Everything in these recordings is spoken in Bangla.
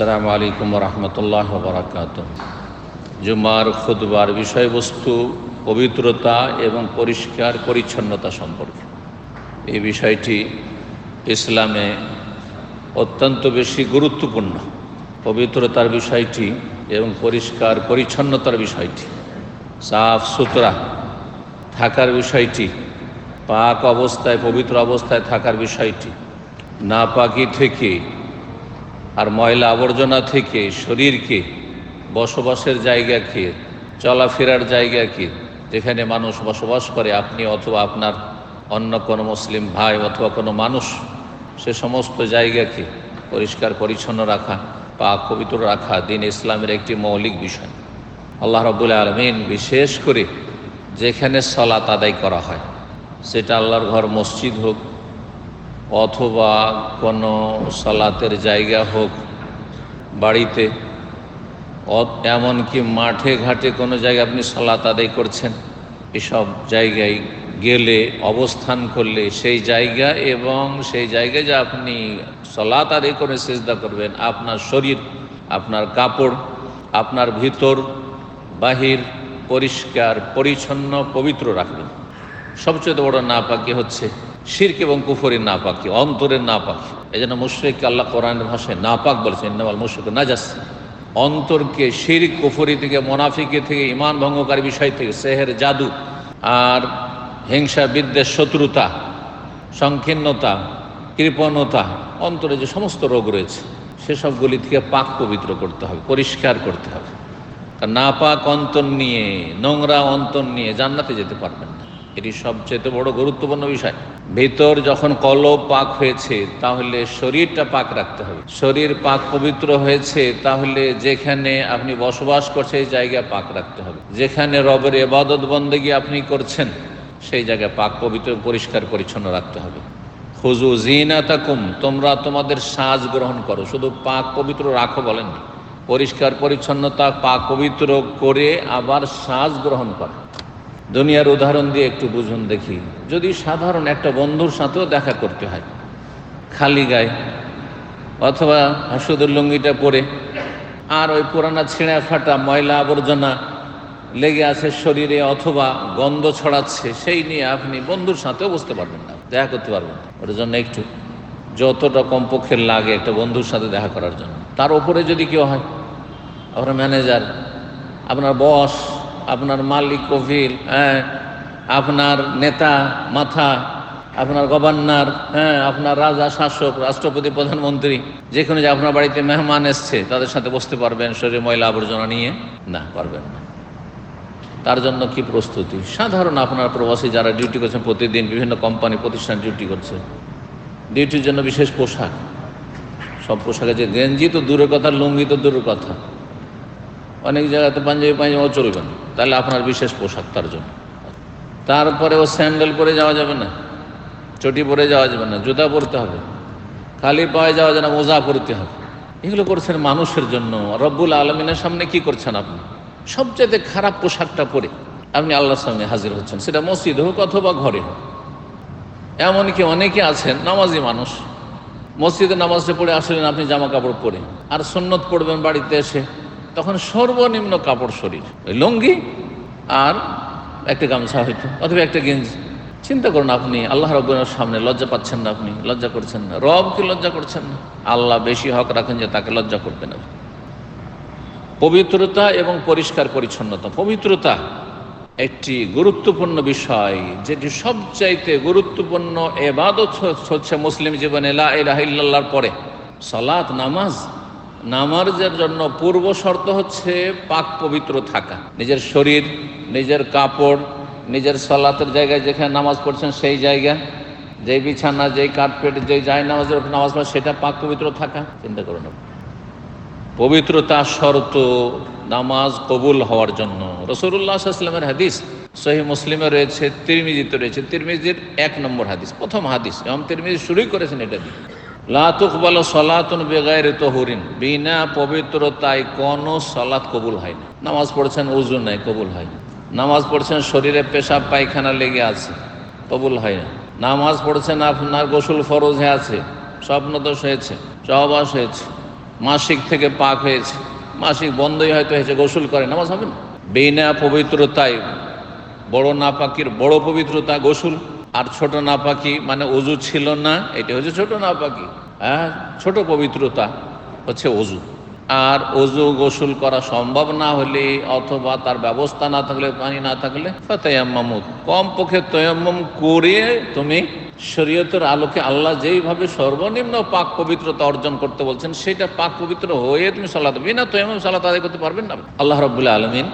আসসালামু আলাইকুম রহমতুল্লাহ বরাকাত জুমার খুদবার বিষয়বস্তু পবিত্রতা এবং পরিষ্কার পরিচ্ছন্নতা সম্পর্কে। এই বিষয়টি ইসলামে অত্যন্ত বেশি গুরুত্বপূর্ণ। পবিত্রতার বিষয়টি এবং পরিষ্কার পরিচ্ছন্নতার বিষয়টি, সাফ সুতরা থাকার বিষয়টি, পাক অবস্থায়, পবিত্র অবস্থায় থাকার বিষয়টি না পাকি থেকে আর ময়লা আবর্জনা থেকে শরীরকে, বসবাসের জায়গাকে, চলাফেরার জায়গাকে যেখানে মানুষ বসবাস করে, আপনি অথবা আপনার অন্য কোনো মুসলিম ভাই অথবা কোনো মানুষ, সে সমস্ত জায়গাকে পরিষ্কার পরিচ্ছন্ন রাখা, পাক পবিত্র রাখা দিন ইসলামের একটি মৌলিক বিষয়। আল্লাহ রবুল্লা আলমিন বিশেষ করে যেখানে সলাত আদায় করা হয়, সেটা আল্লাহর ঘর, মসজিদ হোক অথবা কোনো সালাতের জায়গা হোক বাড়িতে এমনকি মাঠে ঘাটে কোনো জায়গায় আপনি সালাত আদায় করছেন, এসব জায়গায় গেলে, অবস্থান করলে সেই জায়গা এবং সেই জায়গায় যে আপনি সলাত আদায় করে চেষ্টা করবেন, আপনার শরীর, আপনার কাপড়, আপনার ভিতর, বাহির, পরিষ্কার, পরিচ্ছন্ন, পবিত্র রাখবেন। সবচেয়ে বড় না পাকি হচ্ছে শির্ক এবং কুফরের না পাকি অন্তরের না পাকি এই জন্য মুশ্রিককে আল্লাহ কোরআনের ভাষায় না পাক বলেছেন নামাল মুশ্রিক না যাচ্ছে অন্তরকে শিরিক, কুফরি থেকে, মোনাফিকে থেকে ইমান ভঙ্গকারী বিষয় থেকে, সেহের জাদু আর হিংসা, বিদ্বেষ, শত্রুতা, সংকীর্ণতা, কৃপণতা, অন্তরে যে সমস্ত রোগ রয়েছে, সেসবগুলি থেকে পাক পবিত্র করতে হবে, পরিষ্কার করতে হবে। না পাক অন্তর নিয়ে, নোংরা অন্তর নিয়ে জান্নাতে যেতে পারবেন এটি সবচেয়ে বড় গুরুত্বপূর্ণ বিষয়। ভিতর যখন কলব পাক হয়েছে, তাহলে শরীরটা পাক রাখতে হবে। শরীর পাক পবিত্র হয়েছে, তাহলে যেখানে আপনি বসবাস করছে সেই জায়গা পাক রাখতে হবে। যেখানে রবের এবাদত বন্দেগী আপনি করছেন, সেই জায়গায় পাক পবিত্র, পরিষ্কার, পরিচ্ছন্ন রাখতে হবে। খুজু জিনা তাকুম তোমরা তোমাদের সাজ গ্রহণ করো। শুধু পাক পবিত্র রাখো বলেননি। পরিষ্কার, পরিচ্ছন্নতা পাক পবিত্র করে আবার সাজ গ্রহণ করো। দুনিয়ার উদাহরণ দিয়ে একটু বুঝুন দেখি। যদি সাধারণ একটা বন্ধুর সাথেও দেখা করতে হয়, খালি গায়ে, অথবা হাসুদের লুঙ্গিটা পরে, আর ওই পুরানা ছিঁড়া ফাটা ময়লা আবর্জনা লেগে আছে শরীরে অথবা গন্ধ ছড়াচ্ছে, সেই নিয়ে আপনি বন্ধুর সাথেও বুঝতে পারবেন না, দেখা করতে পারবেন না। ওটার জন্য একটু যতটা কমপক্ষে লাগে একটা বন্ধুর সাথে দেখা করার জন্য। তার উপরে যদি কেউ হয়, আপনার ম্যানেজার আপনার বস আপনার মালিক কফিল হ্যাঁ আপনার নেতা, মাথা, আপনার গভর্নর হ্যাঁ আপনার রাজা, শাসক, রাষ্ট্রপতি, প্রধানমন্ত্রী, যে কোনো যে আপনার বাড়িতে মেহমান এসছে, তাদের সাথে বসতে পারবেন, শরীরে ময়লা আবর্জনা নিয়ে। না, পারবেন না। তার জন্য কি প্রস্তুতি? সাধারণ আপনার প্রবাসী যারা ডিউটি করছেন প্রতিদিন, বিভিন্ন কোম্পানি প্রতিষ্ঠান ডিউটি করছে। ডিউটির জন্য বিশেষ পোশাক। সব পোশাকে যে গেঞ্জি তো দূরের কথা, লুঙ্গি তো দূরের কথা। অনেক জায়গাতে পাঞ্জাবি পাঞ্জাবি চলবে না। তাহলে আপনার বিশেষ পোশাক তার জন্য। তারপরে ও স্যান্ডেল পরে যাওয়া যাবে না। চটি পরে যাওয়া যাবে না। জুতা পরতে হবে। খালি পায়ে যাওয়া যাবে না, মোজা পরতে হবে। এগুলো করছেন মানুষের জন্য। রব্বুল আলমিনের সামনে কি করছেন আপনি? সবচেয়ে খারাপ পোশাকটা পরে আপনি আল্লাহর সামনে হাজির হচ্ছেন। সেটা মসজিদ হোক অথবা ঘরে হোক। এমনকি অনেকে আছেন, নামাজি মানুষ। মসজিদে নামাজটা পড়ে আসলেন আপনি জামা কাপড় পরে। আর সন্ন্যত পড়বেন বাড়িতে এসে। তখন সর্বনিম্ন কাপড় শরীর, ওই লুঙ্গি আর একটা গামছা হয়তো, অথবা একটা গেঞ্জি। চিন্তা করুন আপনি, আল্লাহ রবের সামনে লজ্জা পাচ্ছেন না আপনি, লজ্জা করছেন না। রবকে লজ্জা করছেন না। আল্লাহ বেশি হক রাখেন যে তাকে লজ্জা করবেন আপনি পবিত্রতা এবং পরিষ্কার পরিচ্ছন্নতা। পবিত্রতা একটি গুরুত্বপূর্ণ বিষয়, যেটি সবচাইতে গুরুত্বপূর্ণ এবাদত হচ্ছে মুসলিম জীবনে লাহিল্লার পরে। সলাৎ নামাজ নামাজের জন্য পূর্ব শর্ত হচ্ছে পাক পবিত্র থাকা। নিজের শরীর, নিজের কাপড়, নিজের সলাতের জায়গায় যেখানে নামাজ পড়ছেন সেই জায়গা। যেই বিছানা, যেই কার্পেট, যেই যায় নামাজের নামাজ পড়ে সেটা পাক পবিত্র থাকা। চিন্তা করুন পবিত্রতা শর্ত নামাজ কবুল হওয়ার জন্য। রসুল্লাহামের হাদিস সহি মুসলিমে রয়েছে, তিরমিজিতে রয়েছে। তিরমিজির এক নম্বর হাদিস, প্রথম হাদিস। এবং তিরমিজি শুরুই করেছেন এটা দিয়ে। লাতুক বলো সলাতুন বেগায়ের তহরিন। বিনা পবিত্রতায় কোনো সলাৎ কবুল হয় না। নামাজ পড়ছেন, উজু নাই, কবুল হয় নামাজ পড়ছেন, শরীরে পেশাব, পায়খানা লেগে আছে, কবুল হয় না। নামাজ পড়ছেন, আপনার গোসল ফরজ আছে, স্বপ্ন দোষ হয়েছে সহবাস হয়েছে, মাসিক থেকে পাক হয়েছে, মাসিক বন্ধই হয়তো হয়েছে, গোসল করে, নামাজ হবে না। বেনা পবিত্রতায় বড় না নাপাকির, বড় পবিত্রতা গোসল। আর ছোট নাপাকি মানে অজু ছিল না এটা হচ্ছে ছোট নাপাকি। হ্যাঁ ছোট পবিত্রতা হচ্ছে অজু। আর অজু গোসল করা সম্ভব না হলে অথবা তার ব্যবস্থা না থাকলে, পানি না থাকলে কম পক্ষে তয়াম্মম করে তুমি শরীয়তের আলোকে আল্লাহ যেইভাবে সর্বনিম্ন পাক পবিত্রতা অর্জন করতে বলছেন, সেটা পাক পবিত্র হয়ে তুমি সালাত, বিনা তয়াম্মম সালাত আদায় করতে পারবেন না। আল্লাহ রব্বুল্লাহ আলমিন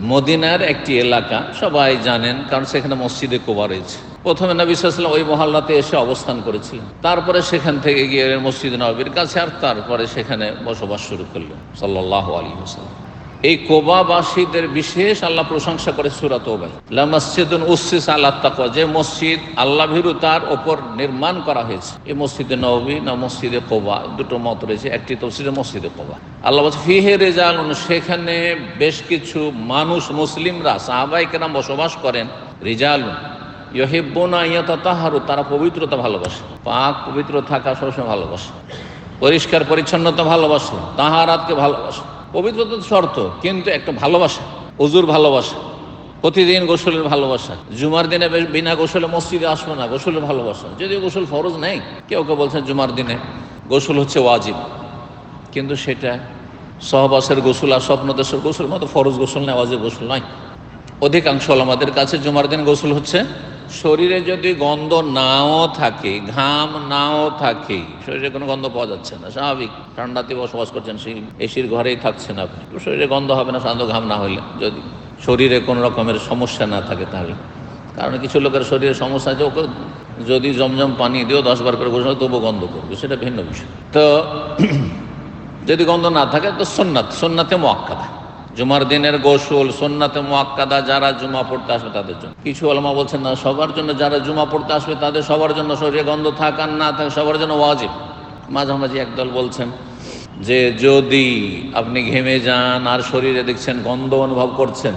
মদিনার একটি এলাকা, সবাই জানেন, কারণ সেখানে মসজিদে কোবা রয়েছে। প্রথমে নবী সাল্লাম ওই মহল্লাতে এসে অবস্থান করেছিলেন। তারপরে সেখান থেকে গিয়ে মসজিদ নবীর কাছে আর তারপরে সেখানে বসবাস শুরু করলেন সাল্লাহ আলী হোসাল্লাম এই কোবাবাসীদের বিশেষ আল্লাহ প্রশংসা করে সুরাত মসজিদুন আল্লাহ তাকওয়া। যে মসজিদ আল্লাহ তার ওপর নির্মাণ করা হয়েছে। এই মসজিদে নবী না মসজিদে কোবা, দুটো মত রয়েছে। একটি তফসিরে মসজিদে কোবা। আল্লাহ বলছে, ফিহে রেজাল সেখানে বেশ কিছু মানুষ মুসলিমরা, সাহাবাই কেরাম বসবাস করেন। রিজাল ইহেব্বনা ইয়াতা তাহারু তারা পবিত্রতা ভালোবাসে। পাক পবিত্র থাকা সবসময় ভালোবাসে। পরিষ্কার, পরিচ্ছন্নতা ভালোবাসে। তাহারাতকে ভালোবাসে। পবিত্রতা শর্ত, কিন্তু একটা ভালোবাসা অজুর ভালোবাসা, প্রতিদিন গোসলের ভালোবাসা, জুমার দিনে বিনা গোসলে মসজিদে আসব না, গোসলের ভালোবাসা, যদিও গোসল ফরজ নেই, কেউ কেউ বলছেন জুমার দিনে গোসল হচ্ছে ওয়াজিব, কিন্তু সেটা সহবাসের গোসল আর স্বপ্নদেশের গোসল মতো ফরজ গোসল নেই ওয়াজিব গোসল নয়। অধিকাংশ আমাদের কাছে জুমার দিন গোসল হচ্ছে শরীরে যদি গন্ধ নাও থাকে, ঘাম নাও থাকে, শরীরে কোনো গন্ধ পাওয়া যাচ্ছে না, স্বাভাবিক। ঠান্ডাতে বসবাস করছেন, সেই এসির ঘরেই থাকছেন আপনি। শরীরে গন্ধ হবে না, সাধারণত ঘাম না হলে যদি শরীরে কোনো রকমের সমস্যা না থাকে তাহলে। কারণ কিছু লোকের শরীরে সমস্যা আছে, ওকে যদি জমজম পানি দিও দশ বার করে গোসল তবু গন্ধ করবে, সেটা ভিন্ন বিষয়। তো যদি গন্ধ না থাকে, তো সোননাথ সোননাথে মোয়াক্কাদা। জুমার দিনের গোসল সোননাথে মোয়াক্কাদা, যারা জুমা পড়তে আসবে তাদের জন্য। কিছু আলমা বলছেন না, সবার জন্য যারা জুমা পড়তে আসবে তাদের সবার জন্য শরীরে গন্ধ থাক আর না থাক, সবার জন্য ওয়াজিব। মাঝামাঝি একদল বলছেন যে, যদি আপনি ঘেমে যান আর শরীরে দেখছেন গন্ধ অনুভব করছেন,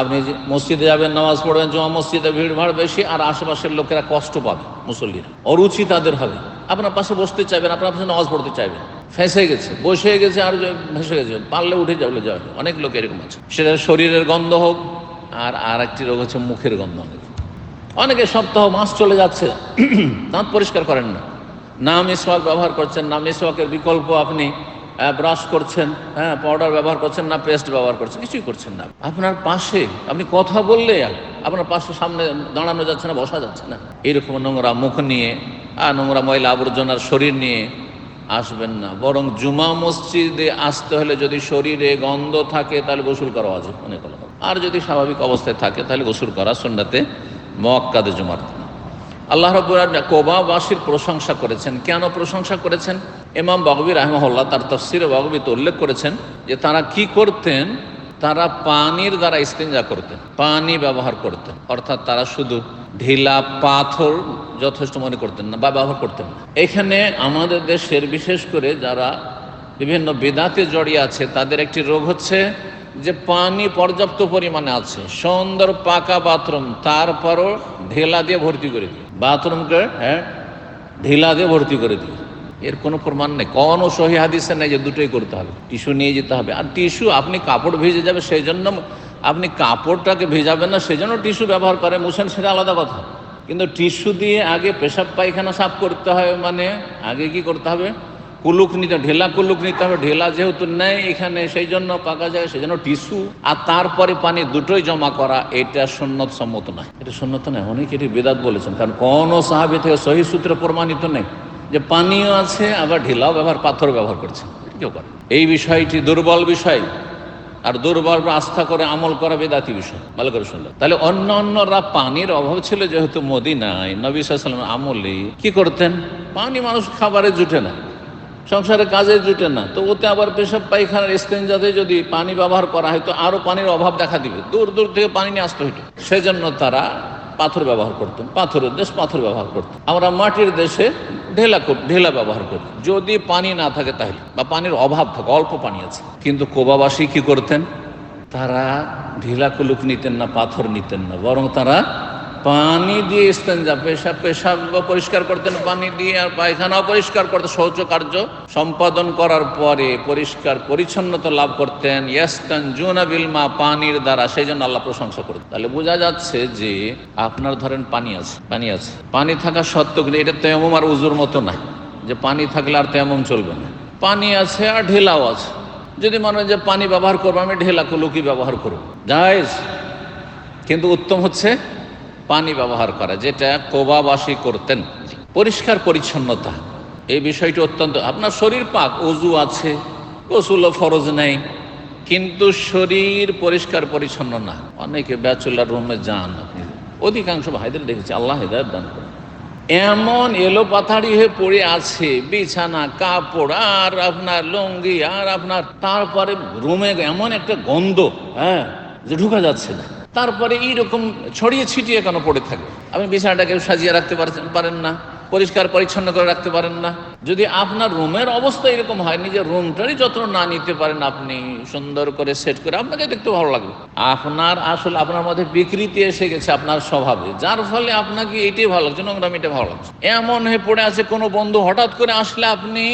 আপনি মসজিদে যাবেন, নামাজ পড়বেন জমা মসজিদে ভিড় ভাড় বেশি আর আশেপাশের লোকেরা কষ্ট পাবে মুসল্লিরা। অরুচি তাদের হবে। আপনার পাশে বসতে চাইবেন, আপনার পাশে নামাজ পড়তে চাইবেন। ফেঁসে গেছে, বসে গেছে, আর ভেসে গেছে। পারলে উঠে যাবে যাবে অনেক লোক এরকম আছে। সেটা শরীরের গন্ধ হোক, আর আর একটি রোগ হচ্ছে মুখের গন্ধ অনেক অনেকে সপ্তাহ, মাস চলে যাচ্ছে। দাঁত পরিষ্কার করেন না। না মিসওয়াক ব্যবহার করছেন, না মিসওয়াকের বিকল্প আপনি ব্রাশ করছেন হ্যাঁ পাউডার ব্যবহার করছেন, না পেস্ট ব্যবহার করছেন, কিছুই করছেন না। আপনার পাশে, আপনি কথা বললে, আপনার পাশে সামনে দাঁড়ানো যাচ্ছে না, বসা যাচ্ছে না। এরকম নোংরা মুখ নিয়ে আর নোংরা ময়লা আবর্জনার শরীর নিয়ে আসবেন না। বরং জুমা মসজিদে আসতে হলে যদি শরীরে গন্ধ থাকে, তাহলে গোসল করা আছে অনেক আর যদি স্বাভাবিক অবস্থায় থাকে, তাহলে গোসল করা সন্ধ্যাতে মক্কাদে জুমার আল্লাহ রব্বুল কোবাবাসীর প্রশংসা করেছেন। কেন প্রশংসা করেছেন? ইমাম বাগবি রাহমহল্লা তার তফসির বাগবিতে উল্লেখ করেছেন যে তারা কি করতেন? তারা পানির দ্বারা ইস্তেঞ্জা করতেন, পানি ব্যবহার করতেন। অর্থাৎ তারা শুধু ঢিলা পাথর যথেষ্ট মনে করতেন না বা ব্যবহার করতেন না। এখানে আমাদের দেশের বিশেষ করে যারা বিভিন্ন বেদাতে জড়িয়ে আছে, তাদের একটি রোগ হচ্ছে যে পানি পর্যাপ্ত পরিমাণে আছে। সুন্দর পাকা বাথরুম, তারপরও ঢেলা দিয়ে ভর্তি করে দিই বাথরুমকে হ্যাঁ ঢিলা দিয়ে ভর্তি করে দিই এর কোনো প্রমাণ নেই। কোনো সহি হাদিসে নেই যে দুটোই করতে হবে। টিস্যু নিয়ে যেতে হবে। আর টিস্যু আপনি কাপড় ভিজে যাবে সেই জন্য আপনি কাপড়টাকে ভেজাবেন না সেই জন্য টিস্যু ব্যবহার করে মুছেন সেটা আলাদা কথা। কিন্তু টিস্যু দিয়ে আগে পেশাব পায়খানা সাফ করতে হয় মানে আগে কি করতে হবে? কুলুক নিতে, ঢেলা কুলুক নিতে হবে। ঢেলা যেহেতু নেই এখানে সেই জন্য পাকা যায় সেই জন্য টিস্যু। আর তারপরে পানি দুটোই জমা করা, এটা সন্ন্যত সম্মত নয়। এটা সন্ন্যত নয়, অনেকে এটি বেদাত বলেছেন। কারণ কোনো সাহাবি থেকে সহি সূত্রে প্রমাণিত নেই। যে পানিও আছে, আবার ঢিলাও ব্যবহার পাথর ব্যবহার করছে। কেউ করে এই বিষয়টি দুর্বল বিষয়। আর দুর্বল আস্থা করে আমল করা বেদাতি বিষয়। ভালো করে শুনলো তাহলে অন্য অন্যরা পানির অভাব ছিল, যেহেতু মদিনায় নবী সাল্লাম আমলে কি করতেন? পানি মানুষ খাবারে জুটে না, সংসারে কাজে জুটে না। তো ওতে আবার পেশাব পায়খানার স্টেঞ্জাতে যদি পানি ব্যবহার করা হয়, তো আরও পানির অভাব দেখা দিবে। দূর দূর থেকে পানি নিয়ে আসতে হইতো। সেজন্য তারা পাথর ব্যবহার করতেন, পাথরের দেশ পাথর ব্যবহার করতেন। আমরা মাটির দেশে ঢেলা ঢেলা ব্যবহার করি। যদি পানি না থাকে তাহলে, বা পানির অভাব থাকে, অল্প পানি আছে। কিন্তু কোবাবাসী কি করতেন? তারা ঢিলা কুলুক নিতেন না, পাথর নিতেন না, বরং তারা পানি দিয়ে ইস্তেঞ্জা পেশাব পেশাব পরিষ্কার করতেন, পানি দিয়ে আর পায়খানাও পরিষ্কার করতেন, শৌচ কার্য সম্পাদন করার পরে পরিষ্কার পরিচ্ছন্নতা লাভ করতেন ইয়াস্তান জুনা বিলমা পানির দ্বারা। সেই জন্য আল্লাহ প্রশংসা করতেন তাহলে বোঝা যাচ্ছে যে আপনার ধরেন পানি আছে পানি আছে। পানি থাকা সত্ত্বেও কিন্তু এটা তেমন আর উজুর মতো না যে পানি থাকলে আর তেমন চলবে না। পানি আছে আর ঢেলাও আছে। যদি মনে হয় যে পানি ব্যবহার করব, আমি ঢেলা কুলুকি ব্যবহার করব। জায়েজ। কিন্তু উত্তম হচ্ছে পানি ব্যবহার করা, যেটা কোবাবাসী করতেন। পরিষ্কার পরিচ্ছন্নতা, এই বিষয়টি অত্যন্ত, আপনার শরীর পাক, অজু আছে গোসুলো ফরজ নেই, কিন্তু শরীর পরিষ্কার পরিচ্ছন্ন না। অনেকে ব্যাচুলার রুমে যান আপনি। অধিকাংশ ভাইদের দেখেছি, আল্লাহ হেদায়ত দান করে এমন এলো পাথাড়ি হয়ে পড়ে আছে, বিছানা, কাপড়, আর আপনার লুঙ্গি, আর আপনার, তারপরে রুমে এমন একটা গন্ধ হ্যাঁ যে ঢুকা যাচ্ছে না। তারপরে এইরকম ছড়িয়ে ছিটিয়ে কেন পড়ে থাকে? আপনি বিছানাটাকে সাজিয়ে রাখতে পারেন না। পরিষ্কার পরিচ্ছন্ন করে রাখতে পারেন না। যদি আপনার রুমের অবস্থা এরকম হয়, নিজের রুমটারই যত্ন না নিতে পারেন আপনি, সুন্দর করে সেট করে আপনাকে দেখতে ভালো লাগবে। আপনার আসলে, আপনার মধ্যে বিকৃতি এসে গেছে, আপনার স্বভাবে, যার ফলে আপনাকে এটাই ভালো লাগছে নোংরামিটা ভালো লাগছে। এমন হয়ে পড়ে আছে, কোনো বন্ধু হঠাৎ করে আসলে আপনি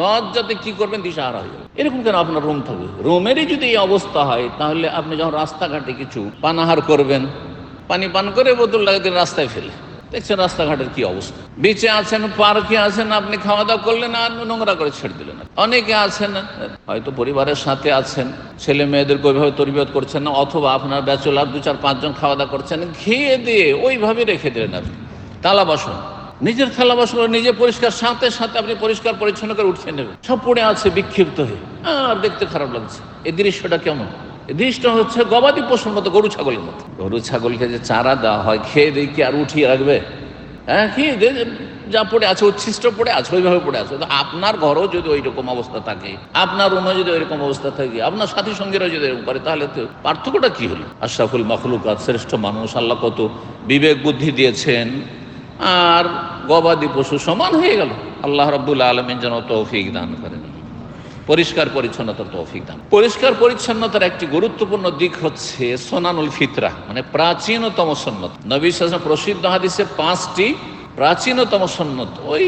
লজ্জাতে কি করবেন, দিশাহারা হয়ে এরকম কেন আপনার রুম থাকবে? রুমেরই যদি এই অবস্থা হয়, তাহলে আপনি যখন রাস্তাঘাটে কিছু পানাহার করবেন, পানি পান করে বোতল লাগাতে রাস্তায় ফেলে দেখছেন রাস্তাঘাটের কি অবস্থা? বিচে আছেন, পার্কে আছেন, আপনি খাওয়া দাওয়া করলেন, আর নোংরা করে ছেড়ে দিলেন। অনেকে আছেন, হয়তো পরিবারের সাথে আছেন, ছেলে মেয়েদেরকে ওইভাবে তরবিয়ত করছেন না, অথবা আপনার ব্যাচলার দু চার পাঁচজন খাওয়া দাওয়া করছেন, খেয়ে দিয়ে ওইভাবে রেখে দিলেন আপনি। তালা বাসন। নিজের থালা বাসন নিজে পরিষ্কার, সাথে সাথে আপনি পরিষ্কার পরিচ্ছন্ন করে উঠে নেবেন। সব পড়ে আছে বিক্ষিপ্ত হয়ে। আর দেখতে খারাপ লাগছে। এই দৃশ্যটা কেমন? দৃশ্যটা হচ্ছে গবাদি পশুর মতো গরু ছাগলের মতো। গরু ছাগলকে যে চারা দেওয়া হয়, খেয়ে দিয়ে কি আর উঠিয়ে রাখবে? হ্যাঁ দিয়ে যা পড়ে আছে, উচ্ছিষ্ট পড়ে আছে, ওইভাবে পড়ে আছে। তো আপনার ঘরও যদি ওই রকম অবস্থা থাকে, আপনার রুমে যদি ওইরকম অবস্থা থাকে, আপনার সাথী সঙ্গীরা যদি এরকম করে, তাহলে তো পার্থক্যটা কি হলো? আশরাফুল মখলুকাত শ্রেষ্ঠ মানুষ, আল্লাহ কত বিবেক বুদ্ধি দিয়েছেন। আর গবাদি পশু সমান হয়ে গেল। আল্লাহ রব্বুল আলমিন যেন তৌফিক দান করেন। পরিষ্কার পরিচ্ছন্নতার তৌফিক দান। পরিষ্কার পরিচ্ছন্নতার একটি গুরুত্বপূর্ণ দিক হচ্ছে সোনানুল ফিতরা মানে প্রাচীনতম সন্ন্যত। নবী সালাম প্রসিদ্ধ হাদিসে পাঁচটি প্রাচীনতম সন্ন্যত, ওই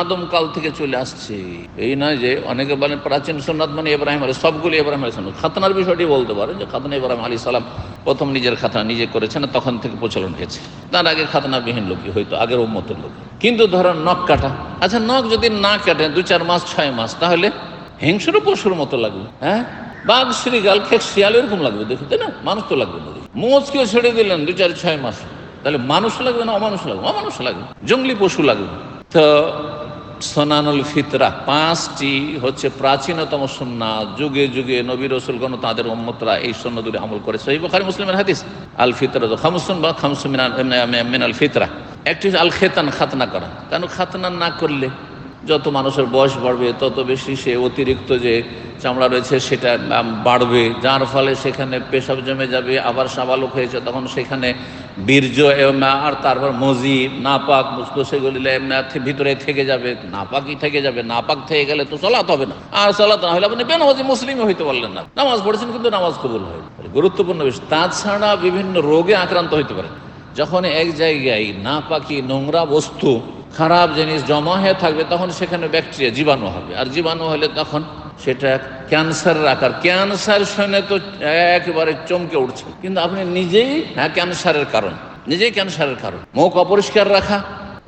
আদম কাল থেকে চলে আসছে। এই নয় যে অনেকে বলেন প্রাচীন সন্ন্যত মানে ইব্রাহিম আলী সবগুলি ইব্রাহিম আলী সন্ন্যত। খাতনার বিষয়টি বলতে পারে যে খাতনা ইব্রাহিম আলী সালাম প্রথম নিজের খাতনা নিজে করেছেন তখন থেকে প্রচলন হয়েছে। তার আগে খাতনাবিহীন লোকই হয়তো, আগের উম্মতের লোক। কিন্তু ধরেন নখ কাটা। আচ্ছা নখ যদি না কাটে, দু চার মাস, ছয় মাস, তাহলে হিংস্র পশুর মতো লাগবে হ্যাঁ? বাঘ শ্রীগাল খেক, শিয়াল এরকম লাগবে দেখতে না? মানুষ তো লাগবে না মোজকেও ছেড়ে দিলেন দু চার, ছয় মাস। তাহলে মানুষ লাগবে না অমানুষ লাগবে? অমানুষ লাগবে। জঙ্গলি পশু লাগবে। তো সোনানুল ফিতরা, পাঁচটি হচ্ছে প্রাচীনতম সন্না যুগে যুগে নবী রসুলগণ তাদের উম্মতরা এই সন্না দূরে আমল করে। এই বখারি, মুসলিমের হাদিস। আল ফিতরা খামসুন বা খামসুন মিনাল ফিতরা। একটি আল খেতান, খাতনা করা। কেন খাতনা না করলে? যত মানুষের বয়স বাড়বে, তত বেশি সে অতিরিক্ত যে চামড়া রয়েছে সেটা বাড়বে। যার ফলে সেখানে পেশাব জমে যাবে, আবার সাবালক হয়েছে, তখন সেখানে বীর্য আর তারপর মজি নাপাক সেগুলি ভিতরে থেকে যাবে। নাপাকই থেকে যাবে। নাপাক থেকে গেলে তো চলাতে হবে না। আর চলাতে না হলে আপনি বেনামাজি মুসলিমই হইতে পারলেন না। নামাজ পড়েছেন কিন্তু নামাজ কবুল হয় গুরুত্বপূর্ণ বিষয়। তাছাড়া বিভিন্ন রোগে আক্রান্ত হইতে পারে যখন এক জায়গায় নাপাকি নোংরা বস্তু খারাপ জিনিস জমা হয়ে থাকবে, তখন সেখানে ব্যাকটেরিয়া জীবাণু হবে। আর জীবাণু হলে তখন সেটা ক্যান্সারের আকার। ক্যান্সার শুনে তো একেবারে চমকে উঠছে। কিন্তু আপনি নিজেই হ্যাঁ ক্যান্সারের কারণ। নিজেই ক্যান্সারের কারণ। মুখ অপরিষ্কার রাখা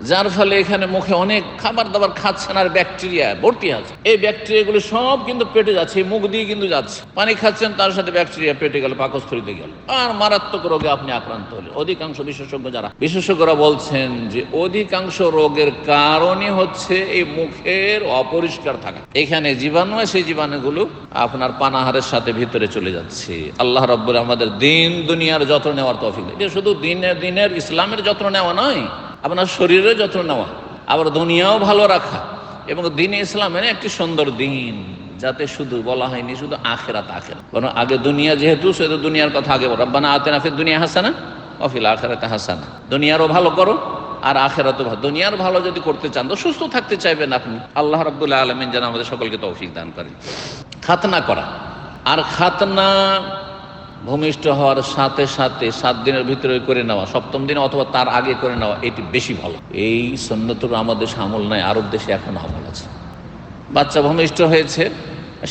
যার ফলে এখানে মুখে অনেক খাবার দাবার খাচ্ছেন আর ব্যাকটেরিয়া ভর্তি আছে। এই ব্যাকটেরিয়াগুলো সব কিন্তু পেটে যাচ্ছে মুখ দিয়ে কিন্তু যাচ্ছে। পানি খাচ্ছেন, তার সাথে ব্যাকটেরিয়া পেটে গেল, পাকস্থলিতে গেল। আর মারাত্মক রোগে আপনি আক্রান্ত হলে অধিকাংশ বিশেষজ্ঞ যারা, বিশেষজ্ঞরা বলছেন যে অধিকাংশ রোগের কারণে হচ্ছে এই মুখের অপরিষ্কার থাকা। এখানে জীবাণু সেই জীবাণুগুলো আপনার পানাহারের সাথে ভিতরে চলে যাচ্ছে। আল্লাহ রব্বুর আমাদের দিন, দুনিয়ার যত্ন নেওয়ার তফিক শুধু দিনের দিনের ইসলামের যত্ন নেওয়া নয় আপনার শরীরের যত্ন নেওয়া, আবার দুনিয়াও ভালো রাখা, এবং দিন ইসলামের একটি সুন্দর দিন, যাতে শুধু বলা হয়নি শুধু আখেরাত আখেরা বরং আগে দুনিয়া যেহেতু সেহেতু দুনিয়ার কথা আগে বলো। রব্বানা আতে নাফির দুনিয়া হাসানা অফিল আখেরাতে হাসানা। দুনিয়ারও ভালো করো, আর আখেরাতও ভালো। দুনিয়ার ভালো যদি করতে চান, তো সুস্থ থাকতে চাইবেন আপনি। আল্লাহ রব্বুল্লাহ আলমিন যেন আমাদের সকলকে তৌফিক দান করেন। খাতনা করা। আর খাতনা ভূমিষ্ঠ হওয়ার সাথে সাথে সাত দিনের ভিতরে করে নেওয়া, সপ্তম দিনে অথবা তার আগে করে নেওয়া, এটি বেশি ভালো। এই সন্ন্যতর আমাদের দেশে আমল নাই, আরব দেশে এখন আমল আছে। বাচ্চা ভূমিষ্ঠ হয়েছে,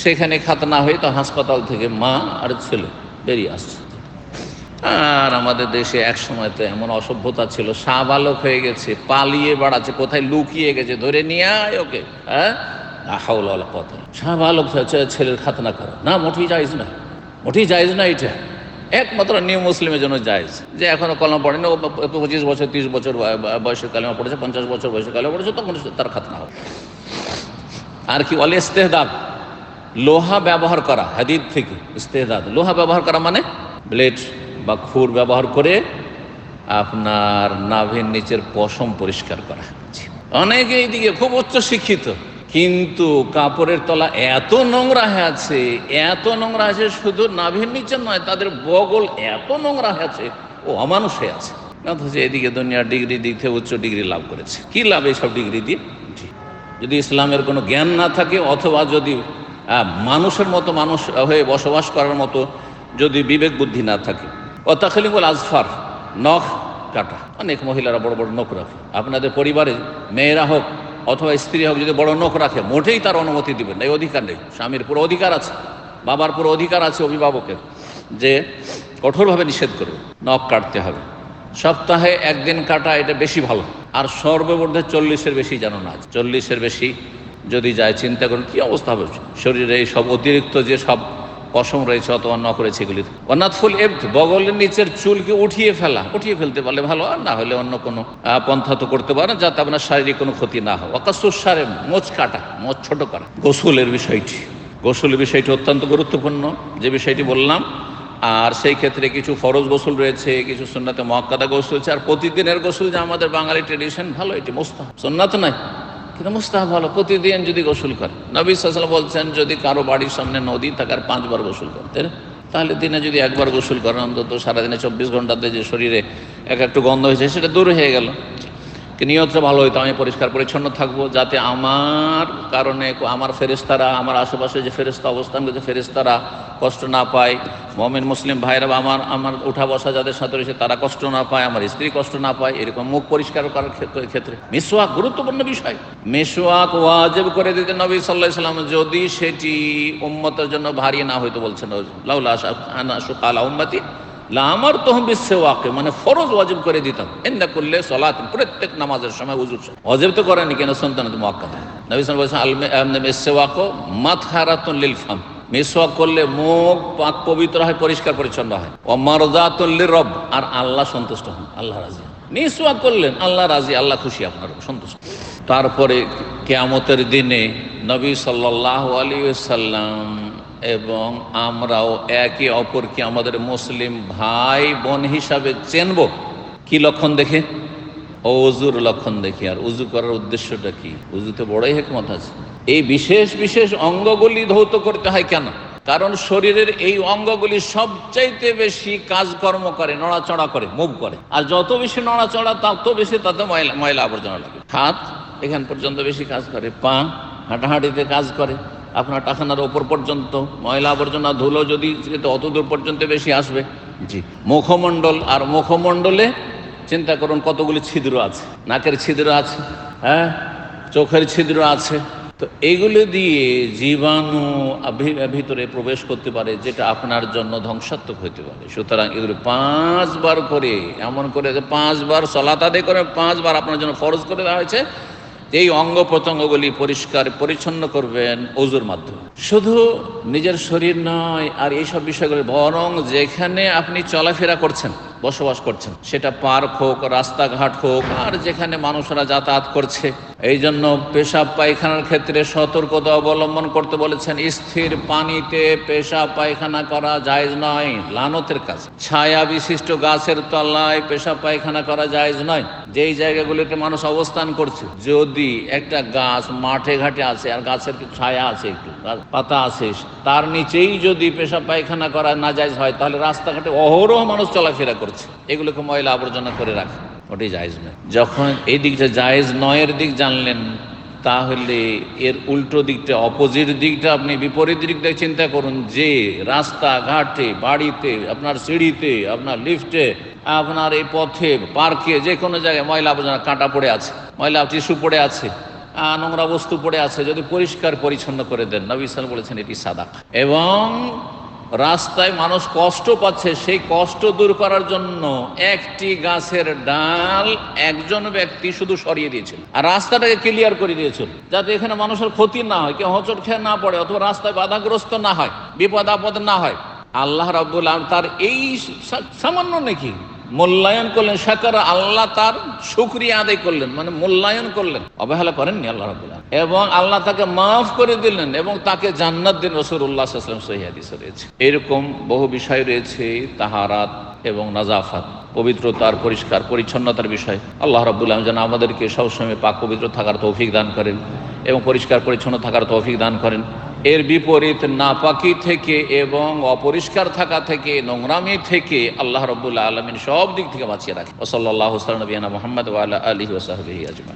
সেখানে খাতনা হয়ে তো হাসপাতাল থেকে মা আর ছেলে বেরিয়ে আসছে। আর আমাদের দেশে এক সময় তো এমন অসভ্যতা ছিল, সাবালক হয়ে গেছে, পালিয়ে বেড়াচ্ছে, কোথায় লুকিয়ে গেছে, ধরে নিয়ে আয় ওকে হ্যাঁ? হাওলা কথা সাবালক ছেলের খাতনা করা। না, মোটেই যাইস না। মোটেই যাইজ না এটা একমাত্র নিউ মুসলিমের জন্য জায়েজ। যে এখনও কলমা পড়েনি, ও পঁচিশ বছর, তিরিশ বছর বয়- বয়সে কালেমা পড়েছে, পঞ্চাশ বছর বয়সে কালেমা পড়েছে, তখন তার খাতনা হবে। আর কি অল ইস্তেহদাদ। লোহা ব্যবহার করা, হাদিদ থেকে ইস্তেহদাদ। লোহা ব্যবহার করা মানে ব্লেড বা খুর ব্যবহার করে আপনার নাভের নিচের পশম পরিষ্কার করা। অনেকে এইদিকে খুব উচ্চ শিক্ষিত কিন্তু কাপড়ের তলা এত নোংরা হয়ে আছে এত নোংরা আছে শুধু নাভির নিচে নয় তাদের বগল এত নোংরা হয়ে আছে ও অমানুষ হয়ে আছে এদিকে দুনিয়ার ডিগ্রি দিক থেকে উচ্চ ডিগ্রি লাভ করেছে। কি লাভ এইসব ডিগ্রি দিয়ে? যদি ইসলামের কোনো জ্ঞান না থাকে অথবা যদি মানুষের মতো মানুষ হয়ে বসবাস করার মতো যদি বিবেক বুদ্ধি না থাকে। অতাখালিমুল আজফার নখ কাটা। অনেক মহিলারা বড় বড় নখ রাখে। আপনাদের পরিবারে মেয়েরা হোক অথবা স্ত্রী হোক, যদি বড় নখ রাখে, মোটেই তার অনুমতি দিবেন না। এই অধিকার নেই। স্বামীর পুরো অধিকার আছে, বাবার পুরো অধিকার আছে অভিভাবকের, যে কঠোরভাবে নিষেধ করবে। নখ কাটতে হবে। সপ্তাহে একদিন কাটা, এটা বেশি ভালো। আর সর্বমধ্যে চল্লিশের বেশি যেন না চল্লিশের বেশি যদি যায়, চিন্তা করুন কি অবস্থা হবে। শরীরে এই সব অতিরিক্ত যে সব পশম রয়েছে, অথবা ন করেছে এগুলি। অনাথফুল এফ বগলের নিচের চুলকে উঠিয়ে ফেলা। উঠিয়ে ফেলতে পারলে ভালো, আর না হলে অন্য কোনো পন্থা তো করতে পারেন যাতে আপনার শারীরিক কোনো ক্ষতি না হয়। অকাশুর সারে, মোচ কাটা, মোচ ছোট করা। গোসলের বিষয়টি। গোসলের বিষয়টি অত্যন্ত গুরুত্বপূর্ণ, যে বিষয়টি বললাম। আর সেই ক্ষেত্রে কিছু ফরজ গোসল রয়েছে, কিছু সুন্নাতে মহাক্কাদা গোসল রয়েছে, আর প্রতিদিনের গোসল যে আমাদের বাঙালি ট্রেডিশন ভালো, এটি মোস্তাহ সুন্নাত নাই কিন্তু মুস্তাহাব ভালো, প্রতিদিন যদি গোসল করে। নবী সাল্লাম বলছেন, যদি কারও বাড়ির সামনে নদী থাকার পাঁচবার গোসল করতে। তাহলে দিনে যদি একবার গোসল করেন, অন্তত সারাদিনে চব্বিশ ঘন্টাতে যে শরীরে এক একটু গন্ধ হয়েছে, সেটা দূর হয়ে গেল। নিয়তটা ভালো হইতো, আমি পরিষ্কার পরিচ্ছন্ন থাকব, যাতে আমার কারণে আমার ফেরেস্তারা আমার আশেপাশে যে ফেরেস্তা অবস্থান করছে ফেরেস্তারা কষ্ট না পায়। মমিন মুসলিম ভাইরা, আমার আমার উঠা বসা যাদের সাথে রয়েছে, তারা কষ্ট না পায়, আমার স্ত্রী কষ্ট না পায়, এরকম মুখ পরিষ্কার করার ক্ষেত্রে- মিসওয়াক গুরুত্বপূর্ণ বিষয়। মিসওয়াক ওয়াজেব করে দিতে নবী সাল্লাহ সাল্লাম, যদি সেটি উম্মতের জন্য ভারী না হইতো বলছেন। লাউলা আলা উম্মতি আমার তহম বিশ্বকে মানে ফরজ ওয়াজিব করে দিতাম। এন্দা করলে সলাত প্রত্যেক নামাজের সময় উজুর অজিব তো করেনি কেন? সন্তান মক্কাতে নবী সাল বলছেন আলমে মেসেওয়াকো মাত হারাতুন লিল ফাম মেসওয়াক করলে মুখ পাক পবিত্র হয়, পরিষ্কার পরিচ্ছন্ন হয়। ও মারদাতুল্লির রব আর আল্লাহ সন্তুষ্ট হন, আল্লাহ রাজি হন। মিসওয়াক করলেন, আল্লাহ রাজি, আল্লাহ খুশি আপনার সন্তুষ্ট। তারপরে কেয়ামতের দিনে নবী সাল্লাহ আলী সাল্লাম এবং আমরাও একে অপরকে আমাদের মুসলিম ভাই বোন হিসাবে চেনব। কি লক্ষণ দেখে? অজুর লক্ষণ দেখি। আর উজু করার উদ্দেশ্যটা কি? উজুতে বড়ই হেকমত আছে। এই বিশেষ বিশেষ অঙ্গগুলি ধৌত করতে হয় কেন? কারণ শরীরের এই অঙ্গগুলি সবচাইতে বেশি কাজকর্ম করে, নড়াচড়া করে মুভ করে। আর যত বেশি নড়াচড়া, তত বেশি তাতে ময়লা ময়লা আবর্জনা লাগে। হাত এখান পর্যন্ত বেশি কাজ করে। পা হাঁটাহাঁটিতে কাজ করে। আপনার টাকানার ওপর পর্যন্ত ময়লা আবর্জনা ধুলো যদি অত দূর পর্যন্ত বেশি আসবে। জি। মুখমণ্ডল আর মুখমণ্ডলে চিন্তা করুন কতগুলি ছিদ্র আছে। নাকের ছিদ্র আছে হ্যাঁ? চোখের ছিদ্র আছে। তো এগুলো দিয়ে জীবাণু ভিতরে প্রবেশ করতে পারে যেটা আপনার জন্য ধ্বংসাত্মক হতে পারে। সুতরাং এগুলো পাঁচবার করে এমন করে যে পাঁচবার সলাত আদায় করে পাঁচবার আপনার জন্য ফরজ করে দেওয়া হয়েছে। এই অঙ্গ প্রত্যঙ্গগুলি পরিষ্কার, পরিচ্ছন্ন করবেন অজুর মাধ্যমে। শুধু নিজের শরীর নয়, আর এইসব বিষয়গুলি, বরং যেখানে আপনি চলাফেরা করছেন বসবাস করছেন। সেটা পার্ক হোক, রাস্তাঘাট হোক, আর যেখানে মানুষরা যাতায়াত করছে। এই জন্য পেশাব পায়খানার ক্ষেত্রে সতর্কতা অবলম্বন করতে বলেছেন, স্থির পানিতে পেশাব পায়খানা করা জায়েজ নয়, লানতের কাজ। ছায়া বিশিষ্ট গাছের তলায় পেশাব পায়খানা করা জায়েজ নয়, যেই জায়গাগুলিতে মানুষ অবস্থান করছে। যদি একটা গাছ মাঠে ঘাটে আছে, আর গাছের ছায়া আছে একটু পাতা আছে, তার নিচেই যদি পেশাব পায়খানা করা না জায়েজ হয়, তাহলে রাস্তাঘাটে অহরহ মানুষ চলাফেরা করছে। এগুলোকে ময়লা আবর্জনা করে রাখে। ওটাই জায়েজ নয়। যখন এই দিকটা জায়েজ নয়ের দিক জানলেন, তাহলে এর উল্টো দিকটা, অপোজিট দিকটা আপনি বিপরীত দিকটা চিন্তা করুন যে রাস্তা ঘাটে বাড়িতে, আপনার সিঁড়িতে, আপনার লিফটে, আপনার এই পথে, পার্কে, যে কোনো জায়গায় ময়লা আবর্জনা কাঁটা পড়ে আছে, ময়লা টিস্যু পড়ে আছে নোংরা বস্তু পড়ে আছে, যদি পরিষ্কার পরিচ্ছন্ন করে দেন, নবী সাল বলেছেন এটি সাদা এবং রাস্তায় মানুষ কষ্ট পাচ্ছে, সেই কষ্ট দূর করার জন্য একটি গাছের ডাল একজন ব্যক্তি শুধু সরিয়ে দিয়েছিল। আর রাস্তাটাকে ক্লিয়ার করে দিয়েছিল, যাতে এখানে মানুষের ক্ষতি না হয়, কেউ হচট খেয়ে না পড়ে, অথবা রাস্তায় বাধাগ্রস্ত না হয়, বিপদ আপদ না হয়। আল্লাহ রাবুল আলম তার এই সামান্য নাকি মূল্যায়ন করলেন সাকার আল্লাহ তার শুক্রিয়া আদায় করলেন মানে মূল্যায়ন করলেন। অবহেলা করেননি আল্লাহ রাবুল এবং আল্লাহ তাকে মাফ করে দিলেন এবং তাকে জান্নাত দিন রসুল্লাহ সাল্লাম সহিদিস রয়েছে। এরকম বহু বিষয় রয়েছে, তাহারাত এবং নাজাফাত, পবিত্রতার পরিষ্কার, পরিচ্ছন্নতার বিষয়। আল্লাহ রাবুল আলম যেন আমাদেরকে সবসময় পাক পবিত্র থাকার তৌফিক দান করেন এবং পরিষ্কার পরিচ্ছন্ন থাকার তৌফিক দান করেন। এর বিপরীত নাপাকি থেকে এবং অপরিষ্কার থাকা থেকে, নোংরামি থেকে আল্লাহ রবুল্লা আলমিন সব দিক থেকে বাঁচিয়ে রাখে। ওসল্লাহ হুসলান মোহাম্মদ আলী ওসাহী আজমা